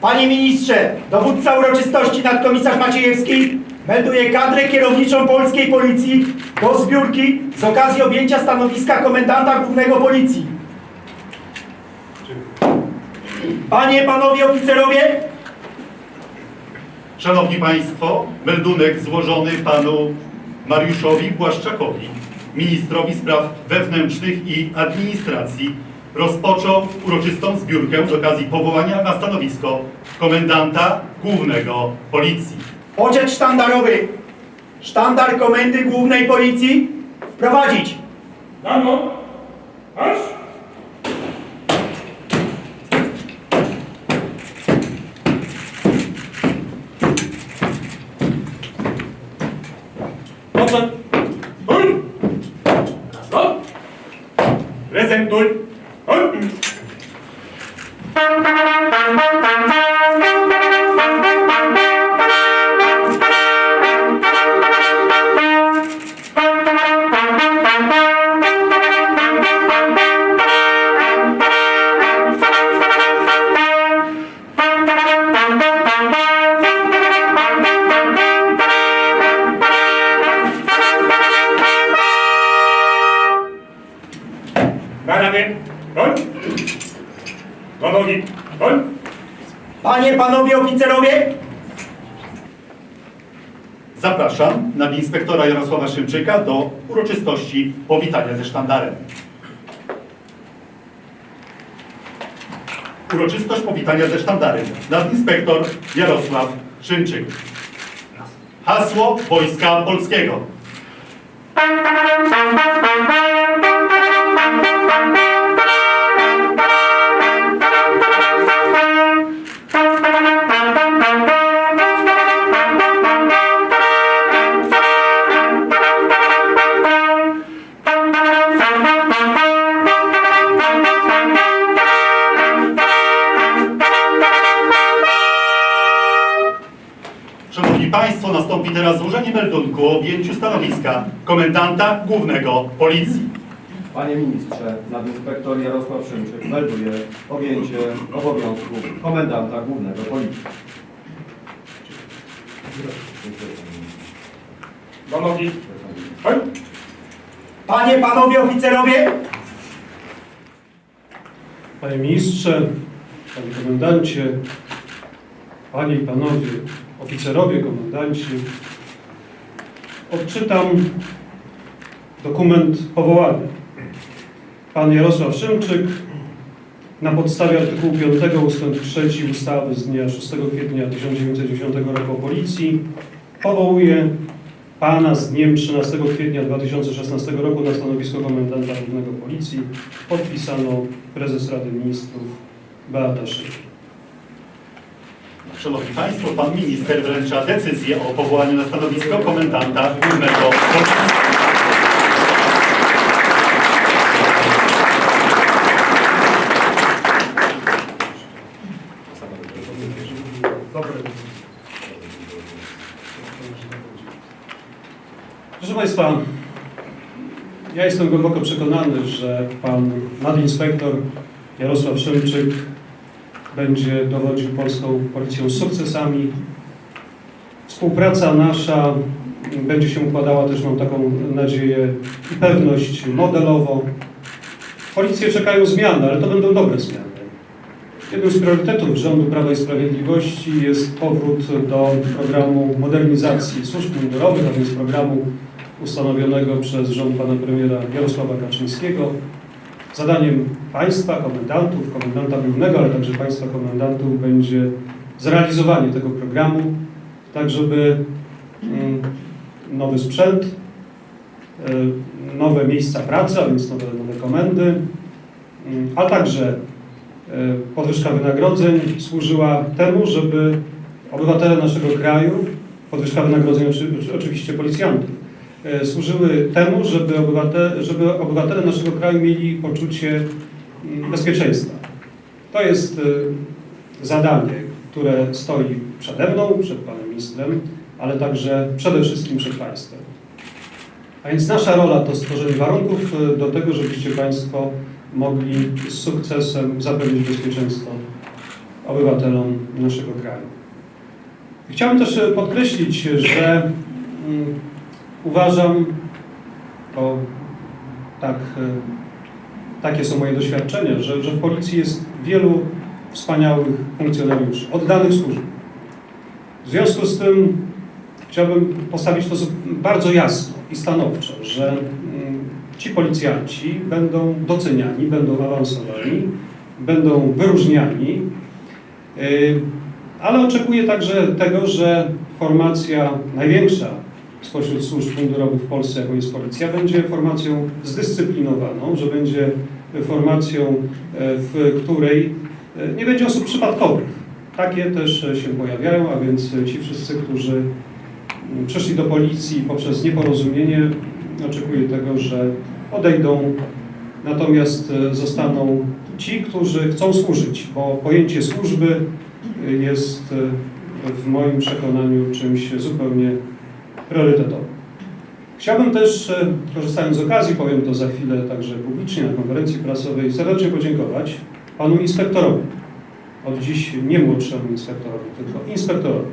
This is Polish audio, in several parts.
Panie ministrze, dowódca uroczystości nadkomisarz Maciejewski melduje kadrę kierowniczą polskiej policji do zbiórki z okazji objęcia stanowiska komendanta głównego policji. Panie, panowie oficerowie, Szanowni Państwo, meldunek złożony panu Mariuszowi Błaszczakowi, ministrowi spraw wewnętrznych i administracji, rozpoczął uroczystą zbiórkę z okazji powołania na stanowisko komendanta głównego policji. poczet sztandarowy, sztandar komendy głównej policji wprowadzić. Dano, aż. Prezentuj. Ramię. Stój. Do nogi. Panie, panowie oficerowie, Zapraszam nadinspektora Jarosława Szymczyka do uroczystości powitania ze sztandarem. Uroczystość powitania ze sztandarem. Nadinspektor Jarosław Szymczyk. Hasło Wojska Polskiego. Państwo, nastąpi teraz złożenie meldunku o objęciu stanowiska komendanta głównego Policji. Panie ministrze, nadinspektor Jarosław Szymczyk melduje objęcie obowiązków komendanta głównego policji. Stój. panie, panowie oficerowie, Panie ministrze, panie komendancie, panie i panowie oficerowie, komendanci, odczytam dokument powołania. Pan Jarosław Szymczyk na podstawie artykułu 5 ust. 3 ustawy z dnia 6 kwietnia 1910 roku o policji powołuje Pana z dniem 13 kwietnia 2016 roku na stanowisko komendanta głównego policji podpisano prezes Rady Ministrów Beata Szydło. Szanowni Państwo, Pan Minister wręcza decyzję o powołaniu na stanowisko komendanta głównego Policji. Proszę Państwa, ja jestem głęboko przekonany, że Pan nadinspektor Jarosław Szymczyk będzie dowodził polską policją sukcesami. Współpraca nasza będzie się układała też, mam taką nadzieję i pewność modelowo. Policje czekają zmiany, ale to będą dobre zmiany. Jednym z priorytetów rządu Prawa i Sprawiedliwości jest powrót do programu modernizacji służb mundurowych, a więc programu ustanowionego przez rząd pana premiera Jarosława Kaczyńskiego. Zadaniem państwa, komendantów, komendanta głównego, ale także państwa komendantów będzie zrealizowanie tego programu, tak żeby mm, nowy sprzęt, y, nowe miejsca pracy, a więc nowe, nowe komendy, mm, a także y, podwyżka wynagrodzeń służyła temu, żeby obywatele naszego kraju, podwyżka wynagrodzeń oczy- oczywiście policjantów, e, służyły temu, żeby obywatele, żeby obywatele naszego kraju mieli poczucie mm, bezpieczeństwa. To jest e, zadanie, które stoi przede mną, przed panem ministrem, ale także przede wszystkim przed państwem. A więc nasza rola to stworzenie warunków e, do tego, żebyście państwo mogli z sukcesem zapewnić bezpieczeństwo obywatelom naszego kraju. Chciałbym też e, podkreślić, że mm, uważam, bo tak, e, takie są moje doświadczenia, że, że w policji jest wielu wspaniałych funkcjonariuszy, oddanych służbie. W związku z tym chciałbym postawić to bardzo jasno i stanowczo, że mm, ci policjanci będą doceniani, będą awansowani, będą wyróżniani, Yy, ale oczekuję także tego, że formacja największa spośród służb mundurowych w Polsce, jaką jest policja, będzie formacją zdyscyplinowaną, że będzie formacją, e, w której e, nie będzie osób przypadkowych. Takie też e, się pojawiają, a więc ci wszyscy, którzy mm, przyszli do policji poprzez nieporozumienie, oczekuję tego, że odejdą, natomiast zostaną ci, którzy chcą służyć, bo pojęcie służby jest w moim przekonaniu czymś zupełnie priorytetowym. Chciałbym też, e, korzystając z okazji, powiem to za chwilę także publicznie na konferencji prasowej, serdecznie podziękować panu inspektorowi, od dziś nie młodszemu inspektorowi, tylko inspektorowi,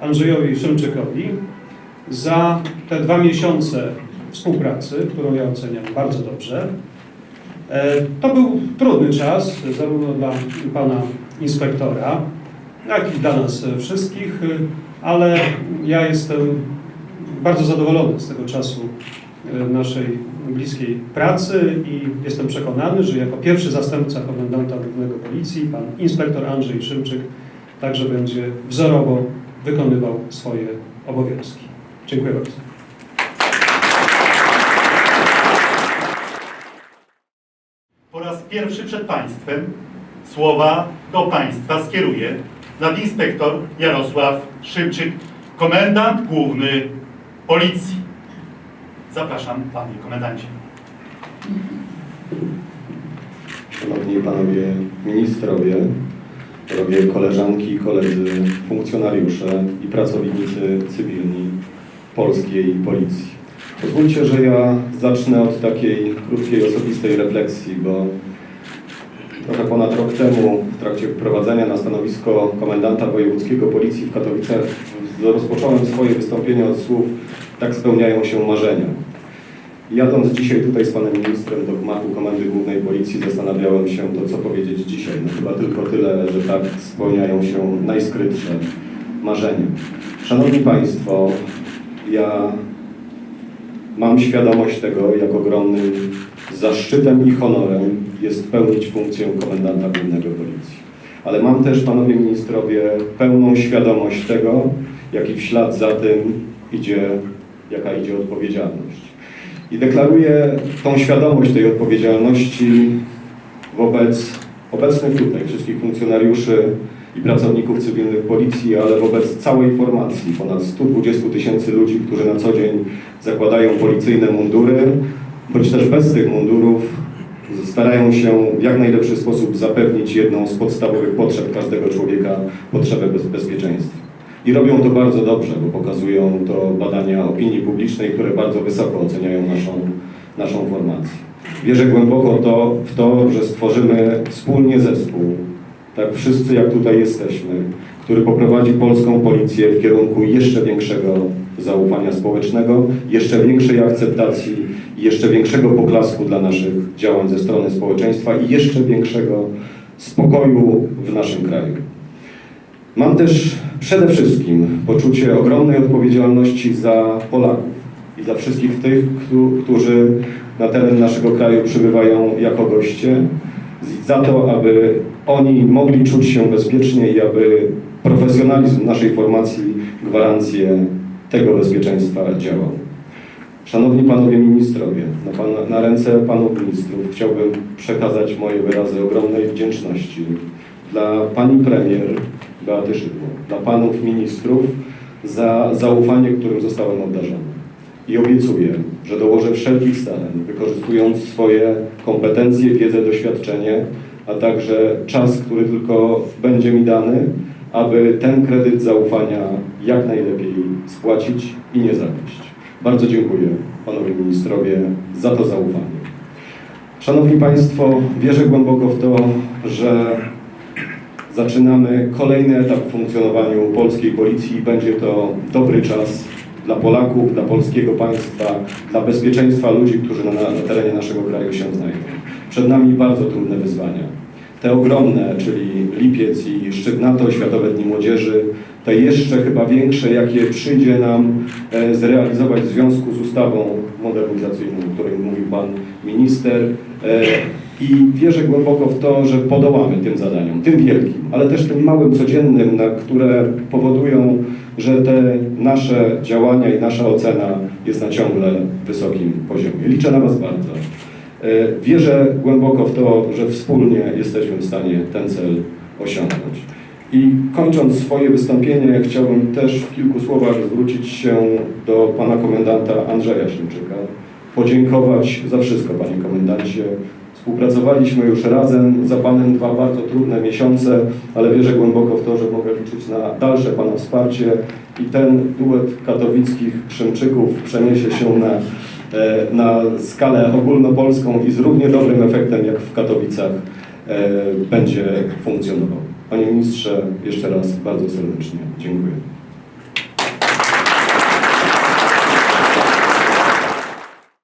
Andrzejowi Szymczykowi, za te dwa miesiące współpracy, którą ja oceniam bardzo dobrze. E, To był trudny czas, zarówno dla pana inspektora, jak i dla nas wszystkich, e, ale ja jestem bardzo zadowolony z tego czasu e, naszej bliskiej pracy i jestem przekonany, że jako pierwszy zastępca komendanta głównego policji, pan inspektor Andrzej Szymczyk, także będzie wzorowo wykonywał swoje obowiązki. Dziękuję bardzo. Po raz pierwszy przed Państwem słowa do Państwa skieruje nadinspektor Jarosław Szymczyk, komendant główny Policji. Zapraszam Panie Komendancie. Szanowni Panowie Ministrowie, drogie koleżanki i koledzy, funkcjonariusze i pracownicy cywilni polskiej Policji. Pozwólcie, że ja zacznę od takiej krótkiej, osobistej refleksji, bo trochę ponad rok temu w trakcie wprowadzenia na stanowisko komendanta wojewódzkiego Policji w Katowicach rozpocząłem swoje wystąpienie od słów tak spełniają się marzenia. Jadąc dzisiaj tutaj z panem ministrem do gmachu Komendy Głównej Policji zastanawiałem się to, co powiedzieć dzisiaj. No chyba tylko tyle, że tak spełniają się najskrytsze marzenia. Szanowni Państwo, ja mam świadomość tego, jak ogromnym zaszczytem i honorem jest pełnić funkcję komendanta głównego Policji. Ale mam też, panowie ministrowie, pełną świadomość tego, jaki w ślad za tym idzie, jaka idzie odpowiedzialność. I deklaruję tą świadomość tej odpowiedzialności wobec obecnych tutaj wszystkich funkcjonariuszy i pracowników cywilnych policji, ale wobec całej formacji, ponad 120 tysięcy ludzi, którzy na co dzień zakładają policyjne mundury, bądź też bez tych mundurów starają się w jak najlepszy sposób zapewnić jedną z podstawowych potrzeb każdego człowieka, potrzebę bez, bezpieczeństwa. I robią to bardzo dobrze, bo pokazują to badania opinii publicznej, które bardzo wysoko oceniają naszą, naszą formację. Wierzę głęboko to, w to, że stworzymy wspólnie zespół, tak wszyscy jak tutaj jesteśmy, który poprowadzi polską policję w kierunku jeszcze większego zaufania społecznego, jeszcze większej akceptacji jeszcze większego poklasku dla naszych działań ze strony społeczeństwa i jeszcze większego spokoju w naszym kraju. Mam też przede wszystkim poczucie ogromnej odpowiedzialności za Polaków i za wszystkich tych, któ- którzy na teren naszego kraju przybywają jako goście, za to, aby oni mogli czuć się bezpiecznie i aby profesjonalizm naszej formacji gwarancję tego bezpieczeństwa działał. Szanowni Panowie Ministrowie, na, na ręce Panów Ministrów chciałbym przekazać moje wyrazy ogromnej wdzięczności dla Pani Premier Beaty Szydło, dla Panów Ministrów za zaufanie, którym zostałem obdarzony. I obiecuję, że dołożę wszelkich starań, wykorzystując swoje kompetencje, wiedzę, doświadczenie, a także czas, który tylko będzie mi dany, aby ten kredyt zaufania jak najlepiej spłacić i nie zawieść. Bardzo dziękuję Panowie Ministrowie za to zaufanie. Szanowni Państwo, wierzę głęboko w to, że Zaczynamy kolejny etap w funkcjonowaniu polskiej policji będzie to dobry czas dla Polaków, dla polskiego państwa, dla bezpieczeństwa ludzi, którzy na, na terenie naszego kraju się znajdą. Przed nami bardzo trudne wyzwania. Te ogromne, czyli lipiec i szczyt NATO, Światowe Dni Młodzieży, te jeszcze chyba większe, jakie przyjdzie nam e, zrealizować w związku z ustawą modernizacyjną, o której mówił Pan Minister. I wierzę głęboko w to, że podołamy tym zadaniom, tym wielkim, ale też tym małym, codziennym, na które powodują, że te nasze działania i nasza ocena jest na ciągle wysokim poziomie. Liczę na Was bardzo. E, Wierzę głęboko w to, że wspólnie jesteśmy w stanie ten cel osiągnąć. I kończąc swoje wystąpienie, chciałbym też w kilku słowach zwrócić się do pana komendanta Andrzeja Szymczyka, podziękować za wszystko, panie komendancie. Współpracowaliśmy już razem za panem dwa bardzo trudne miesiące, ale wierzę głęboko w to, że mogę liczyć na dalsze pana wsparcie i ten duet katowickich Szymczyków przeniesie się na e, na skalę ogólnopolską i z równie dobrym efektem jak w Katowicach e, będzie funkcjonował. Panie ministrze, jeszcze raz bardzo serdecznie dziękuję.